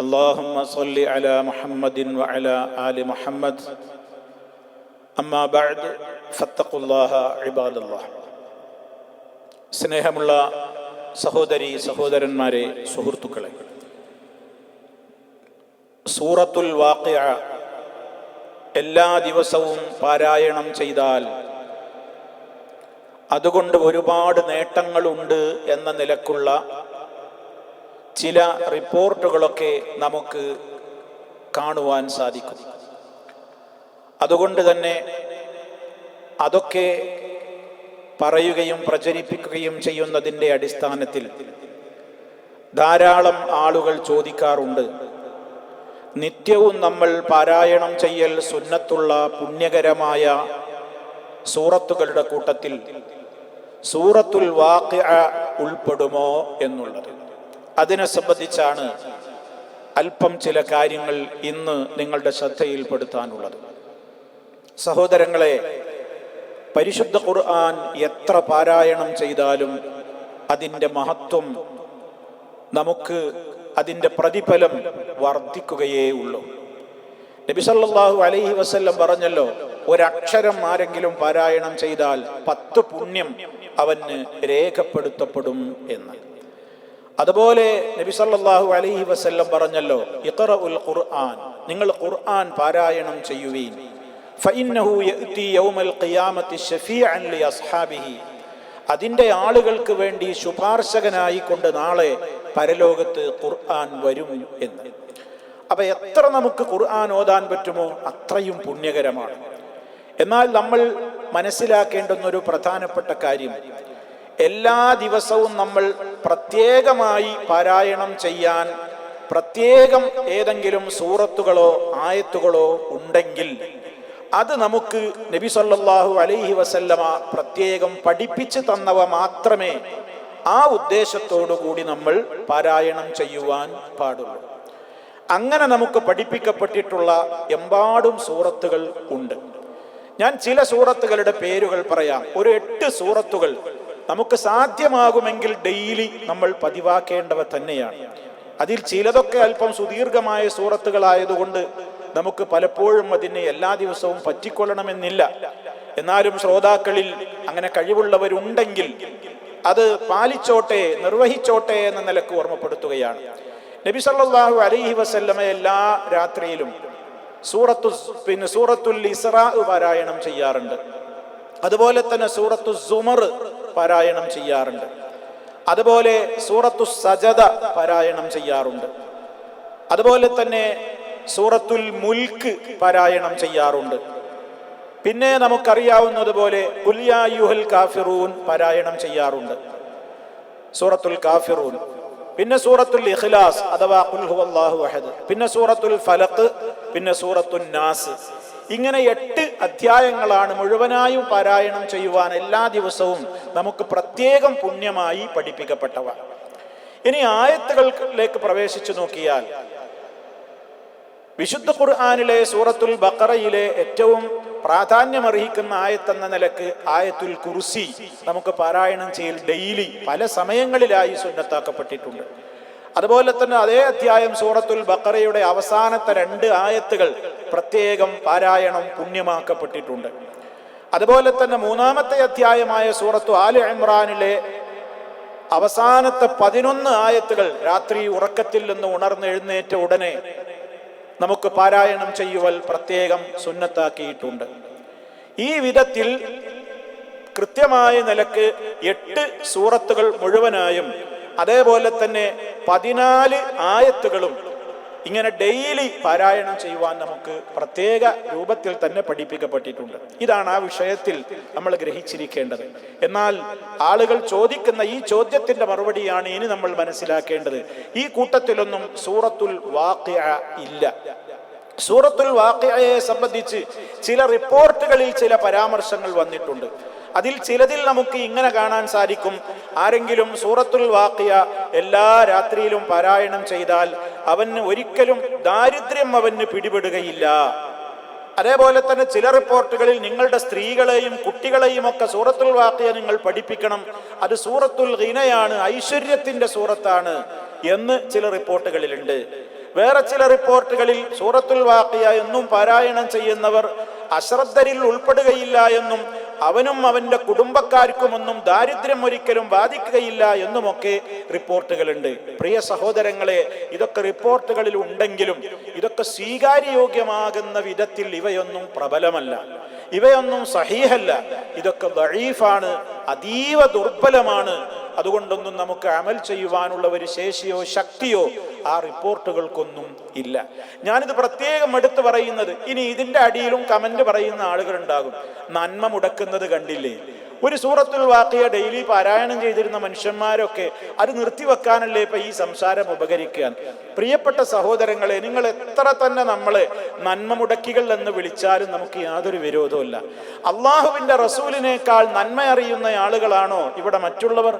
اللهم صل على محمد وعلى آل محمد أما بعد فاتقوا الله عباد الله സ്നേഹമുള്ള സഹോദരി സഹോദരന്മാരെ സുഹൃത്തുക്കളെ സൂറത്തുൽ വാഖിഅ എല്ലാ ദിവസവും പാരായണം ചെയ്താൽ അതുകൊണ്ട് ഒരുപാട് നേട്ടങ്ങളുണ്ട് എന്ന നിലക്കുള്ള ചില റിപ്പോർട്ടുകളൊക്കെ നമുക്ക് കാണുവാൻ സാധിക്കും. അതുകൊണ്ട് തന്നെ അതൊക്കെ പറയുകയും പ്രചരിപ്പിക്കുകയും ചെയ്യുന്നതിന്റെ അടിസ്ഥാനത്തിൽ ധാരാളം ആളുകൾ ചോദിക്കാറുണ്ട്. നിത്യവും നമ്മൾ പാരായണം ചെയ്യൽ സുന്നത്തുള്ള പുണ്യകരമായ സൂറത്തുകളുടെ കൂട്ടത്തിൽ സൂറത്തുൽ വാഖിഅ ഉൾപ്പെടുമോ എന്നുള്ളത്. അതിനെ സംബന്ധിച്ചാണ് അല്പം ചില കാര്യങ്ങൾ ഇന്ന് നിങ്ങളുടെ ശ്രദ്ധയിൽപ്പെടുത്താനുള്ളത്. സഹോദരങ്ങളെ പരിശുദ്ധ ഖുർആൻ എത്ര പാരായണം ചെയ്താലും അതിന്റെ മഹത്വം നമുക്ക് അതിന്റെ പ്രതിഫലം വർദ്ധിക്കുകയേ ഉള്ളൂ. നബിസല്ലാഹു അലൈഹി വസല്ലം പറഞ്ഞല്ലോ ഒരക്ഷരം ആരെങ്കിലും പാരായണം ചെയ്താൽ പത്ത് പുണ്യം അവന് രേഖപ്പെടുത്തപ്പെടും എന്ന്. അതുപോലെ നബി സല്ലല്ലാഹു അലൈഹി വസല്ലം പറഞ്ഞല്ലോ ഇഖറഉൽ ഖുർആൻ നിങ്ങൾ ഖുർആൻ പാരായണം ചെയ്യുവീൻ. ഫഇന്നഹു യൗമൽ ഖിയാമത്തി ഷഫീഅൻ അതിന്റെ ആളുകൾക്ക് വേണ്ടി ശുപാർശകനായി കൊണ്ട് നാളെ പരലോകത്ത് ഖുർആൻ വരും എന്ന്. അപ്പൊ എത്ര നമുക്ക് ഖുർആൻ ഓതാൻ പറ്റുമോ? അത്രയും പുണ്യകരമാണ്. എന്നാൽ നമ്മൾ മനസ്സിലാക്കേണ്ടുന്ന ഒരു പ്രധാനപ്പെട്ട കാര്യം എല്ലാ ദിവസവും നമ്മൾ പ്രത്യേകമായി പാരായണം ചെയ്യാൻ പ്രത്യേകം ഏതെങ്കിലും സൂറത്തുകളോ ആയത്തുകളോ ഉണ്ടെങ്കിൽ അത് നമുക്ക് നബി സല്ലാഹു അലൈഹി വസല്ലമ പ്രത്യേകം പഠിപ്പിച്ചു തന്നവ മാത്രമേ ആ കൂടി നമ്മൾ പാരായണം ചെയ്യുവാൻ പാടുള്ളൂ. അങ്ങനെ നമുക്ക് പഠിപ്പിക്കപ്പെട്ടിട്ടുള്ള എമ്പാടും സൂറത്തുകൾ ഉണ്ട്. ഞാൻ ചില സൂറത്തുകളുടെ പേരുകൾ പറയാം. ഒരു എട്ട് സൂറത്തുകൾ നമുക്ക് സാധ്യമാകുമെങ്കിൽ ഡെയിലി നമ്മൾ പതിവാക്കേണ്ടവ തന്നെയാണ്. അതിൽ ചിലതൊക്കെ അല്പം സുദീർഘമായ സൂറത്തുകളായതുകൊണ്ട് നമുക്ക് പലപ്പോഴും അതിനെ എല്ലാ ദിവസവും പറ്റിക്കൊള്ളണമെന്നില്ല. എന്നാലും ശ്രോതാക്കളിൽ അങ്ങനെ കഴിവുള്ളവരുണ്ടെങ്കിൽ അത് പാലിച്ചോട്ടെ നിർവഹിച്ചോട്ടെ എന്ന നിലയ്ക്ക് ഓർമ്മപ്പെടുത്തുകയാണ്. നബി സല്ലല്ലാഹു അലൈഹി വസല്ലമ എല്ലാ രാത്രിയിലും സൂറത്തു പിന്നെ സൂറത്തുൽ ഇസ്രാ പാരായണം ചെയ്യാറുണ്ട്. അതുപോലെ തന്നെ സൂറത്തു സുമർ പാരായണം ചെയ്യാറുണ്ട്. അതുപോലെ സൂറത്തു സജദ പാരായണം ചെയ്യാറുണ്ട്. അതുപോലെ തന്നെ സൂറത്തുൽ മുൽക്ക് പാരായണം ചെയ്യാറുണ്ട്. പിന്നെ നമുക്കറിയാവുന്നതുപോലെ ഉല്യായുഹൽ കാഫിറൂൻ പാരായണം ചെയ്യാറുണ്ട്. സൂറത്തുൽ കാഫിറൂൻ. പിന്നെ സൂറത്തുൽ ഇഖ്ലാസ് അഥവാ അഹദ്. പിന്നെ സൂറത്തുൽ ഫലത്ത് പിന്നെ സൂറത്തുൽ നാസ്. ഇങ്ങനെ എട്ട് അധ്യായങ്ങളാണ് മുഴുവനായും പാരായണം ചെയ്യുവാൻ എല്ലാ ദിവസവും നമുക്ക് പ്രത്യേകം പുണ്യമായി പഠിപ്പിക്കപ്പെട്ടവ. ഇനി ആയത്തുകളിലേക്ക് പ്രവേശിച്ചു നോക്കിയാൽ വിശുദ്ധ ഖുർആാനിലെ സൂറത്തുൽ ബക്കറയിലെ ഏറ്റവും പ്രാധാന്യമർഹിക്കുന്ന ആയത്തെന്ന നിലയ്ക്ക് ആയത്തുൽ കുർസി നമുക്ക് പാരായണം ചെയ്യൽ ഡെയിലി പല സമയങ്ങളിലായി സുന്നത്താക്കപ്പെട്ടിട്ടുണ്ട്. അതുപോലെ തന്നെ അതേ അധ്യായം സൂറത്തുൽ ബക്കറയുടെ അവസാനത്തെ രണ്ട് ആയത്തുകൾ പ്രത്യേകം പാരായണം പുണ്യമാക്കപ്പെട്ടിട്ടുണ്ട്. അതുപോലെ തന്നെ മൂന്നാമത്തെ അധ്യായമായ സൂറത്തു ആൽ ഇമ്രാനിലെ അവസാനത്തെ പതിനൊന്ന് ആയത്തുകൾ രാത്രി ഉറക്കത്തിൽ നിന്ന് ഉണർന്നെഴുന്നേറ്റ ഉടനെ നമുക്ക് പാരായണം ചെയ്യുവൽ പ്രത്യേകം സുന്നത്താക്കിയിട്ടുണ്ട്. ഈ വിധത്തിൽ കൃത്യമായ നിലയ്ക്ക് എട്ട് സൂറത്തുകൾ മുഴുവനായും അതേപോലെ തന്നെ പതിനാല് ആയത്തുകളും ഇങ്ങനെ ഡെയിലി പാരായണം ചെയ്യുവാൻ നമുക്ക് പ്രത്യേക രൂപത്തിൽ തന്നെ പഠിപ്പിക്കപ്പെട്ടിട്ടുണ്ട്. ഇതാണ് ആ വിഷയത്തിൽ നമ്മൾ ഗ്രഹിച്ചിരിക്കേണ്ടത്. എന്നാൽ ആളുകൾ ചോദിക്കുന്ന ഈ ചോദ്യത്തിന്റെ മറുപടിയാണ് ഇനി നമ്മൾ മനസ്സിലാക്കേണ്ടത്. ഈ കൂട്ടത്തിലൊന്നും സൂറത്തുൽ വാക്യ ഇല്ല. സൂറത്തുൽ വാക്യയെ സംബന്ധിച്ച് ചില റിപ്പോർട്ടുകളിൽ ചില പരാമർശങ്ങൾ വന്നിട്ടുണ്ട്. അതിൽ ചിലതിൽ നമുക്ക് ഇങ്ങനെ കാണാൻ സാധിക്കും. ആരെങ്കിലും സൂറത്തുൽ വാക്കിയ എല്ലാ രാത്രിയിലും പാരായണം ചെയ്താൽ അവന് ഒരിക്കലും ദാരിദ്ര്യം അവന് പിടിപെടുകയില്ല. അതേപോലെ തന്നെ ചില റിപ്പോർട്ടുകളിൽ നിങ്ങളുടെ സ്ത്രീകളെയും കുട്ടികളെയും ഒക്കെ സൂറത്തുൽ വാക്കിയ നിങ്ങൾ പഠിപ്പിക്കണം. അത് സൂറത്തുൽ ഗിനയാണ് ഐശ്വര്യത്തിന്റെ സൂറത്താണ് എന്ന് ചില റിപ്പോർട്ടുകളിലുണ്ട്. വേറെ ചില റിപ്പോർട്ടുകളിൽ സൂറത്തുൽ വാക്കിയ എന്നും പാരായണം ചെയ്യുന്നവർ അശ്രദ്ധരിൽ ഉൾപ്പെടുകയില്ല എന്നും അവനും അവന്റെ കുടുംബക്കാർക്കുമൊന്നും ദാരിദ്ര്യം ഒരിക്കലും ബാധിക്കുകയില്ല എന്നുമൊക്കെ റിപ്പോർട്ടുകളുണ്ട്. പ്രിയ സഹോദരങ്ങളെ ഇതൊക്കെ റിപ്പോർട്ടുകളിൽ ഉണ്ടെങ്കിലും ഇതൊക്കെ സ്വീകാര്യയോഗ്യമാകുന്ന വിധത്തിൽ ഇവയൊന്നും പ്രബലമല്ല. ഇവയൊന്നും സഹീഹല്ല. ഇതൊക്കെ ദഴീഫാണ് അതീവ ദുർബലമാണ്. അതുകൊണ്ടൊന്നും നമുക്ക് അമൽ ചെയ്യുവാനുള്ള ഒരു ശേഷിയോ ശക്തിയോ ആ റിപ്പോർട്ടുകൾക്കൊന്നും ഇല്ല. ഞാനിത് പ്രത്യേകം എടുത്തു പറയുന്നത് ഇനി ഇതിന്റെ അടിയിലും കമന്റ് പറയുന്ന ആളുകളുണ്ടാകും. നന്മ മുടക്കുന്നത് കണ്ടില്ലേ? ഒരു സൂറത്തുൽ വാക്കിയ ഡെയിലി പാരായണം ചെയ്തിരുന്ന മനുഷ്യന്മാരൊക്കെ അത് നിർത്തിവെക്കാനല്ലേ ഇപ്പൊ ഈ സംസാരം ഉപകരിക്കാൻ? പ്രിയപ്പെട്ട സഹോദരങ്ങളെ നിങ്ങൾ എത്ര തന്നെ നമ്മളെ നന്മ മുടക്കികൾ എന്ന് വിളിച്ചാലും നമുക്ക് യാതൊരു വിരോധവുമില്ല. അള്ളാഹുവിന്റെ റസൂലിനേക്കാൾ നന്മ അറിയുന്ന ആളുകളാണോ ഇവിടെ മറ്റുള്ളവർ?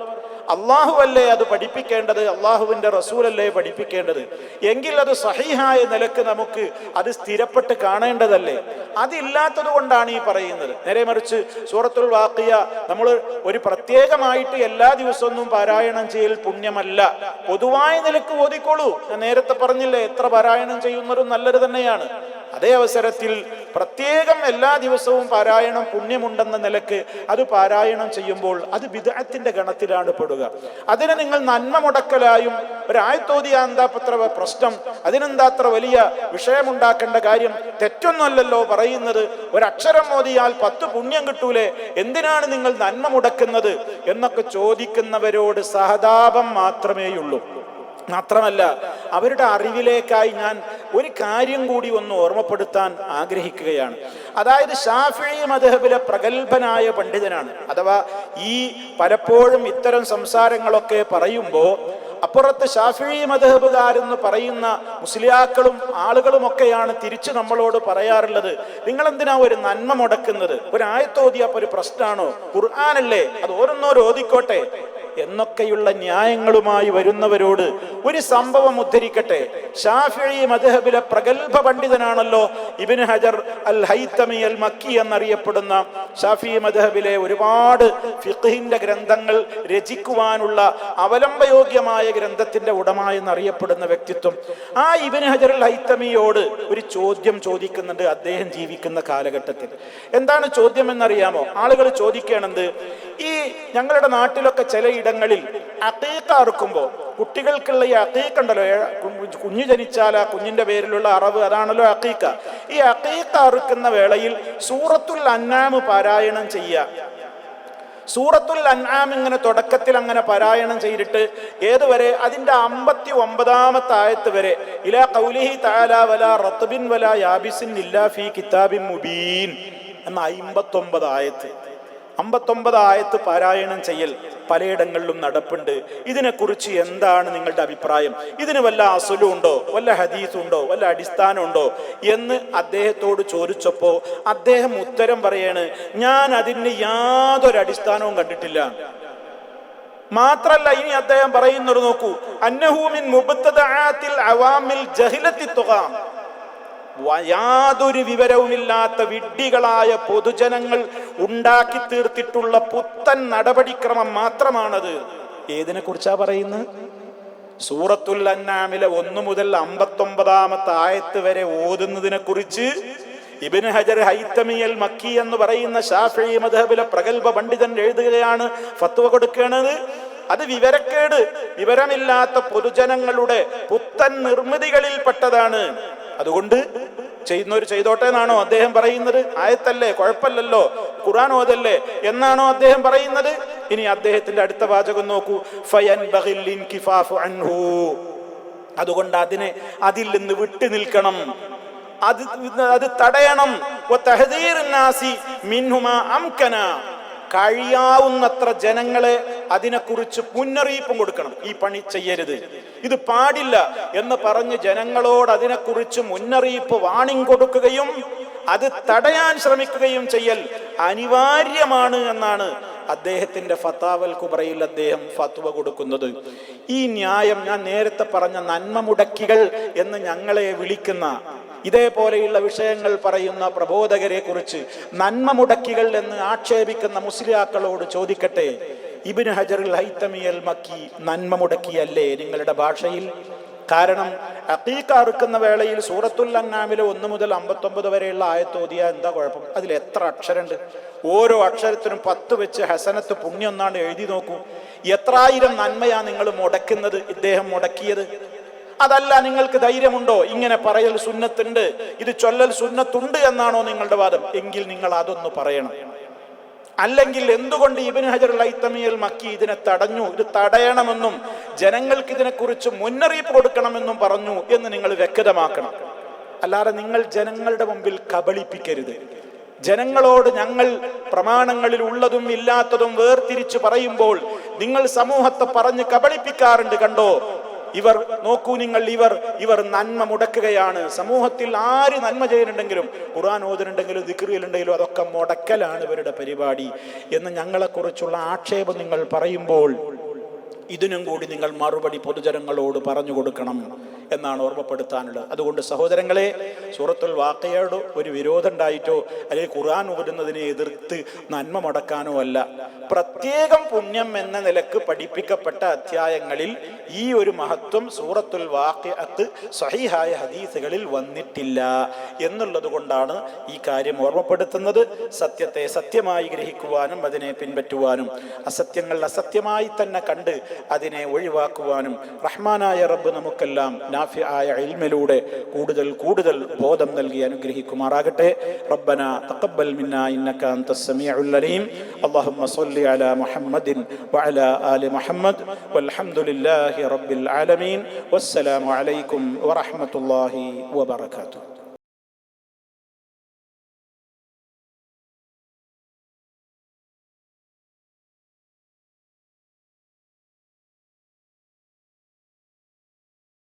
അള്ളാഹു അല്ലേ അത് പഠിപ്പിക്കേണ്ടത്? അള്ളാഹുവിന്റെ റസൂലല്ലേ പഠിപ്പിക്കേണ്ടത്? എങ്കിൽ അത് സഹിഹായ നിലയ്ക്ക് നമുക്ക് അത് സ്ഥിരപ്പെട്ട് കാണേണ്ടതല്ലേ? അതില്ലാത്തത് കൊണ്ടാണ് ഈ പറയുന്നത്. നേരെ മറിച്ച് സൂറത്തുൽ വാക്കിയ നമ്മൾ ഒരു പ്രത്യേകമായിട്ട് എല്ലാ ദിവസവും പാരായണം ചെയ്യൽ പുണ്യമല്ല. പൊതുവായ നിലയ്ക്ക് ഓതിക്കോളൂ ഞാൻ നേരത്തെ പറഞ്ഞില്ലേ എത്ര പാരായണം ചെയ്യുന്നതും നല്ലത് തന്നെയാണ്. അതേ അവസരത്തിൽ പ്രത്യേകം എല്ലാ ദിവസവും പാരായണം പുണ്യമുണ്ടെന്ന നിലയ്ക്ക് അത് പാരായണം ചെയ്യുമ്പോൾ അത് വിദഗ്ധത്തിന്റെ ഗണത്തിലാണ് പെടുക. അതിനെ നിങ്ങൾ നന്മ മുടക്കലായും ഒരായത്തോതിയ എന്താപ്പത്ര പ്രശ്നം അതിനെന്താ അത്ര വലിയ വിഷയമുണ്ടാക്കേണ്ട കാര്യം തെറ്റൊന്നുമല്ലല്ലോ പറയുന്നത്. ഒരക്ഷരം മോദിയാൽ പത്ത് പുണ്യം കിട്ടൂലേ? എന്തിനാണ് നിങ്ങൾ നന്മ മുടക്കുന്നത്? എന്നൊക്കെ ചോദിക്കുന്നവരോട് സഹതാപം മാത്രമേയുള്ളൂ. മാത്രമല്ല അവരുടെ അറിവിലേക്കായി ഞാൻ ഒരു കാര്യം കൂടി ഒന്ന് ഓർമ്മപ്പെടുത്താൻ ആഗ്രഹിക്കുകയാണ്. അതായത് ഷാഫി മധബിലെ പ്രഗത്ഭനായ പണ്ഡിതനാണ്. അഥവാ ഈ പലപ്പോഴും ഇത്തരം സംസാരങ്ങളൊക്കെ പറയുമ്പോൾ അപ്പുറത്ത് ഷാഫി മധബുകാരെന്ന് പറയുന്ന മുസ്ലിയാക്കളും ആളുകളുമൊക്കെയാണ് തിരിച്ച് നമ്മളോട് പറയാറുള്ളത് നിങ്ങൾ എന്തിനാ ഒരു നന്മ മുടക്കുന്നത്? ഒരു ആയത്തോതിയപ്പോ ഒരു പ്രശ്നമാണോ ഖുർആാനല്ലേ? അത് ഓരോന്നോരോ ഓതിക്കോട്ടെ എന്നൊക്കെയുള്ള ന്യായങ്ങളുമായി വരുന്നവരോട് ഒരു സംഭവം ഉദ്ധരിക്കട്ടെ. ഷാഫി മദ്ഹബിലെ പ്രഗത്ഭ പണ്ഡിതനാണല്ലോ ഇബിൻ ഹജർ അൽ ഹൈത്തമി അൽ മക്കി എന്നറിയപ്പെടുന്ന. ഷാഫി മദ്ഹബിലെ ഒരുപാട് ഫിഖിന്റെ ഗ്രന്ഥങ്ങൾ രചിക്കുവാനുള്ള അവലംബയോഗ്യമായ ഗ്രന്ഥത്തിന്റെ ഉടമ എന്നറിയപ്പെടുന്ന വ്യക്തിത്വം. ആ ഇബിൻ ഹജർ അൽ ഹൈത്തമിയോട് ഒരു ചോദ്യം ചോദിക്കുന്നുണ്ട് അദ്ദേഹം ജീവിക്കുന്ന കാലഘട്ടത്തിൽ. എന്താണ് ചോദ്യം എന്നറിയാമോ ആളുകൾ ചോദിക്കണത് ഈ ഞങ്ങളുടെ നാട്ടിലൊക്കെ ചിലയിടങ്ങളിൽ അതേക്ക അറുക്കുമ്പോൾ കുട്ടികൾക്കുള്ള ഈ അതേക്ക ഉണ്ടല്ലോ കുഞ്ഞു ജനിച്ചാൽ ആ കുഞ്ഞിന്റെ പേരിലുള്ള അറവ് അതാണല്ലോ അക്കീക്ക ഈ അക്കീക്ക അറുക്കുന്ന വേളയിൽ സൂറത്തുൽ അന്നാമ് പാരായണം ചെയ്യുക. സൂറത്തുൽ അൻആം ഇങ്ങനെ തുടക്കത്തിൽ അങ്ങനെ പാരായണം ചെയ്തിട്ട് ഏതുവരെ? അതിന്റെ അമ്പത്തി ഒമ്പതാമത്തെ ആയത്ത് വരെ. ഇലാ കൗലിഹി തആല വല റത്തുബിൻ വലാ യാബിസിൻ ഇല്ലാ ഫീ കിതാബിൻ മുബീൻ എന്ന അമ്പത്തൊമ്പത് ആയത്ത്. അമ്പത്തൊമ്പത് ആയത്ത് പാരായണം ചെയ്യൽ. പലയിടങ്ങളിലും നടപ്പുണ്ട്. ഇതിനെക്കുറിച്ച് എന്താണ് നിങ്ങളുടെ അഭിപ്രായം? ഇതിന് വല്ല അസുലും ഉണ്ടോ? വല്ല ഹദീസുണ്ടോ വല്ല അടിസ്ഥാനമുണ്ടോ എന്ന് അദ്ദേഹത്തോട് ചോദിച്ചപ്പോൾ അദ്ദേഹം ഉത്തരം പറയാണ് ഞാൻ അതിന് യാതൊരു അടിസ്ഥാനവും കണ്ടിട്ടില്ല. മാത്രല്ല ഇനി അദ്ദേഹം പറയുന്നത് നോക്കൂ അന്നഹൂമിൻ മുബത്തദഅത്തിൽ അവാമിൽ ജഹിലത്തി തുകാം യാതൊരു വിവരവുമില്ലാത്ത വിഡ്ഢികളായ പൊതുജനങ്ങൾ ഉണ്ടാക്കി തീർത്തിട്ടുള്ള പുത്തൻ നടപടിക്രമം മാത്രമാണത്. ഏതിനെ കുറിച്ചാ പറയുന്നത്? സൂറത്തുൽ അന്നാമിലെ ഒന്നു മുതൽ അമ്പത്തൊമ്പതാമത്തെ ആയത്ത് വരെ ഓതുന്നതിനെ കുറിച്ച് ഇബിന് ഹജർ ഹൈത്തമിയൽ മക്കി എന്ന് പറയുന്ന ഷാഫി മധബിലെ പ്രഗത്ഭ പണ്ഡിതൻ എഴുതുകയാണ് ഫത്വ കൊടുക്കുന്നത് അത് വിവരക്കേട്. വിവരമില്ലാത്ത പൊതുജനങ്ങളുടെ പുത്തൻ നിർമ്മിതികളിൽപ്പെട്ടതാണ്. അതുകൊണ്ട് ചെയ്യുന്നവർ ചെയ്തോട്ടെ എന്നാണോ അദ്ദേഹം പറയുന്നത്? ആയത്തല്ലേ? കുഴപ്പമില്ലല്ലോ. ഖുറാൻ ഓതല്ലേ എന്നാണോ അദ്ദേഹം പറയുന്നത്? ഇനി അദ്ദേഹത്തിന്റെ അടുത്ത വാചകം നോക്കൂ. ഫയൻ അൻഹു. അതുകൊണ്ട് അതിനെ അതിൽ നിന്ന് വിട്ടു നിൽക്കണം. അത് അത് തടയണം. അംകന. കഴിയാവുന്നത്ര ജനങ്ങളെ അതിനെക്കുറിച്ച് മുന്നറിയിപ്പും കൊടുക്കണം. ഈ പണി ചെയ്യരുത്. ഇത് പാടില്ല എന്ന് പറഞ്ഞ് ജനങ്ങളോട് അതിനെക്കുറിച്ച് മുന്നറിയിപ്പ് വാണിംഗ് കൊടുക്കുകയും അത് തടയാൻ ശ്രമിക്കുകയും ചെയ്യൽ അനിവാര്യമാണ് എന്നാണ് അദ്ദേഹത്തിന്റെ ഫത്താവൽ കുബറയിൽ അദ്ദേഹം ഫത്വ കൊടുക്കുന്നത്. ഈ ന്യായം ഞാൻ നേരത്തെ പറഞ്ഞ നന്മ മുടക്കികൾ എന്ന് ഞങ്ങളെ വിളിക്കുന്ന ഇതേപോലെയുള്ള വിഷയങ്ങൾ പറയുന്ന പ്രബോധകരെ കുറിച്ച് നന്മ മുടക്കികൾ എന്ന് ആക്ഷേപിക്കുന്ന മുസ്ലിയാക്കളോട് ചോദിക്കട്ടെ? ഇബിൻ ഹജറുൽ ഹൈത്തമിയൽ മക്കി നന്മ മുടക്കിയല്ലേ നിങ്ങളുടെ ഭാഷയിൽ? കാരണം അക്കീക്ക അറുക്കുന്ന വേളയിൽ സൂറത്തുൽ അന്നാമിലെ ഒന്ന് മുതൽ അമ്പത്തൊമ്പത് വരെയുള്ള ആയത്തോതിയ എന്താ കുഴപ്പം? അതിൽ എത്ര അക്ഷരമുണ്ട്? ഓരോ അക്ഷരത്തിനും പത്ത് വെച്ച് ഹസനത്ത് പുണ്യം എന്നാണ് എഴുതി നോക്കൂ. എത്രായിരം നന്മയാ നിങ്ങൾ മുടക്കുന്നത്? ഇദ്ദേഹം മുടക്കിയത്? അതല്ല നിങ്ങൾക്ക് ധൈര്യമുണ്ടോ? ഇങ്ങനെ പറയൽ സുന്നത്തുണ്ട്. ഇത് ചൊല്ലൽ സുന്നത്തുണ്ട് എന്നാണോ നിങ്ങളുടെ വാദം? എങ്കിൽ നിങ്ങൾ അതൊന്ന് പറയണം. അല്ലെങ്കിൽ എന്തുകൊണ്ട് ഇബിൻ ഹജർ ലൈത്തമിയൽ മക്കി ഇതിനെ തടഞ്ഞു? ഇത് തടയണമെന്നും ജനങ്ങൾക്ക് ഇതിനെക്കുറിച്ച് മുന്നറിയിപ്പ് കൊടുക്കണമെന്നും പറഞ്ഞു എന്ന് നിങ്ങൾ വ്യക്തമാക്കണം. അല്ലാതെ നിങ്ങൾ ജനങ്ങളുടെ മുമ്പിൽ കബളിപ്പിക്കരുത്. ജനങ്ങളോട് ഞങ്ങൾ പ്രമാണങ്ങളിൽ ഉള്ളതും ഇല്ലാത്തതും വേർതിരിച്ച് പറയുമ്പോൾ നിങ്ങൾ സമൂഹത്തെ പറഞ്ഞ് കബളിപ്പിക്കാറുണ്ട് കണ്ടോ? ഇവർ നോക്കൂ നിങ്ങൾ ഇവർ ഇവർ നന്മ മുടക്കുകയാണ്. സമൂഹത്തിൽ ആര് നന്മ ചെയ്യുന്നുണ്ടെങ്കിലും ഖുർആൻ ഓതുന്നുണ്ടെങ്കിലും ദിക്റിയിലുണ്ടെങ്കിലും അതൊക്കെ മുടക്കലാണ് ഇവരുടെ പരിപാടി. എന്ന് ഞങ്ങളെക്കുറിച്ചുള്ള ആക്ഷേപം നിങ്ങൾ പറയുമ്പോൾ ഇതിനും കൂടി നിങ്ങൾ മറുപടി പൊതുജനങ്ങളോട് പറഞ്ഞു കൊടുക്കണം എന്നാണ് ഓർമ്മപ്പെടുത്താനുള്ളത്. അതുകൊണ്ട് സഹോദരങ്ങളെ സൂറത്തുൽ വാക്കയോട് ഒരു വിരോധം ഉണ്ടായിട്ടോ അല്ലെങ്കിൽ ഖുർആൻ ഓരുന്നതിനെ എതിർത്ത് നന്മ മുടക്കാനോ അല്ല. പ്രത്യേകം പുണ്യം എന്ന നിലയ്ക്ക് പഠിപ്പിക്കപ്പെട്ട അധ്യായങ്ങളിൽ ഈ ഒരു മഹത്വം സൂറത്തുൽ വാക്കത്ത് സഹിഹായ ഹദീസുകളിൽ വന്നിട്ടില്ല എന്നുള്ളത് കൊണ്ടാണ് ഈ കാര്യം ഓർമ്മപ്പെടുത്തുന്നത്. സത്യത്തെ സത്യമായി ഗ്രഹിക്കുവാനും അതിനെ പിൻപറ്റുവാനും. അസത്യങ്ങൾ അസത്യമായി തന്നെ കണ്ട് അതിനെ ഒഴിവാക്കുവാനും റഹ്മാനായ റബ്ബ് നമുക്കെല്ലാം നാഫി ആയ ഇൽമിലൂടെ കൂടുതൽ കൂടുതൽ ബോധം നൽകി അനുഗ്രഹിക്കുമാറാകട്ടെ. റബ്ബന തഖബ്ബൽ മിന്ന ഇന്നക അൻത സമീഉൽ അലീം. അല്ലാഹുമ്മ സ്വല്ലി അലാ മുഹമ്മദിൻ വഅല ആലി മുഹമ്മദ്. വൽഹംദുലില്ലാഹി റബ്ബിൽ ആലമീൻ. വസ്സലാമു അലൈക്കും വറഹ്മത്തുള്ളാഹി വബറകാതുഹു.